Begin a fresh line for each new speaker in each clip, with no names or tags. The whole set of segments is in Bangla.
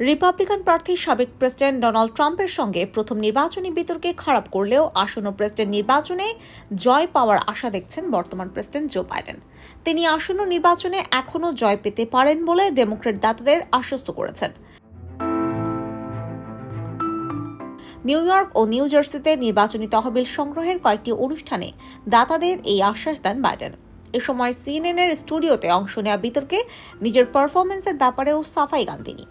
রিপাবলিকান প্রার্থী সাবেক প্রেসিডেন্ট ডোনাল্ড ট্রাম্পের সঙ্গে প্রথম নির্বাচনী বিতর্কে খারাপ করলেও আসন্ন প্রেসিডেন্ট নির্বাচনে জয় পাওয়ার আশা দেখছেন বর্তমান প্রেসিডেন্ট জো বাইডেন। তিনি আসন্ন নির্বাচনে এখনও জয় পেতে পারেন বলে ডেমোক্রেট দাতাদের আশ্বস্ত করেছেন। নিউ ইয়র্ক ও নিউ জার্সিতে নির্বাচনী তহবিল সংগ্রহের কয়েকটি অনুষ্ঠানে দাতাদের এই আশ্বাস দেন বাইডেন। এ সময় সিএনএন এর স্টুডিওতে অংশ নেওয়া বিতর্কে নিজের পারফরমেন্সের ব্যাপারেও সাফাই গান তিনি।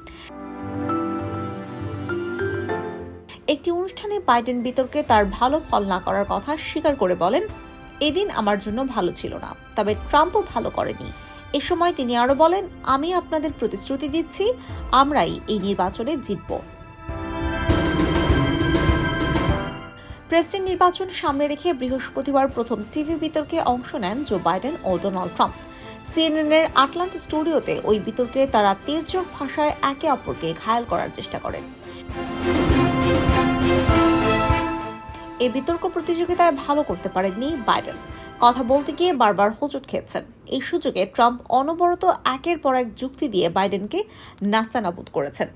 একটি অনুষ্ঠানে বাইডেন বিতর্কে তার ভালো ফল না করার কথা স্বীকার করে বলেন, এদিন আমার জন্য ভালো ছিল না, তবে ট্রাম্পও ভালো করেনি। এ সময় তিনি আরও বলেন, আমি আপনাদের প্রতিশ্রুতি দিচ্ছি, আমরাই এই নির্বাচনে জিতব। প্রেসিডেন্ট নির্বাচন সামনে রেখে বৃহস্পতিবার প্রথম টিভি বিতর্কে অংশ নেন জো বাইডেন ও ডোনাল্ড ট্রাম্প। সিএনএনের আটলান্টা স্টুডিওতে ওই বিতর্কে তারা তীর্যক ভাষায় একে অপরকে ঘায়াল করার চেষ্টা করেন। এই বিতর্ক প্রতিযোগিতায় ভালো করতে পারেননি বাইডেন। কথা বলতে গিয়ে বারবার হোঁচট খেয়েছেন। এই সুযোগে ট্রাম্প অনবরত একের পর এক যুক্তি দিয়ে বাইডেনকে নাস্তানাবুদ করেছেন।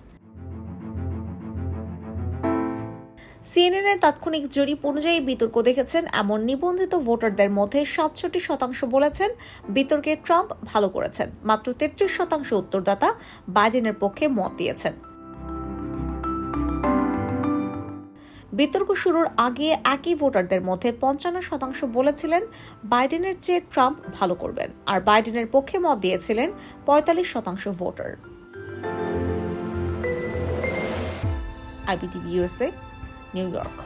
সিএনএনের তাৎক্ষণিক জরিপ অনুযায়ী বিতর্ক দেখেছেন এমন নিবন্ধিত ভোটারদের মধ্যে সাতষট্টি শতাংশ বলেছেন বিতর্কে ট্রাম্প ভালো করেছেন। মাত্র তেত্রিশ শতাংশ উত্তরদাতা বাইডেনের পক্ষে মত দিয়েছেন। বিতর্ক শুরুর আগে একই ভোটারদের মধ্যে পঞ্চান্ন শতাংশ বলেছিলেন বাইডেনের চেয়ে ট্রাম্প ভালো করবেন, আর বাইডেনের পক্ষে মত দিয়েছিলেন পঁয়তাল্লিশ শতাংশ ভোটার। IBTV new York.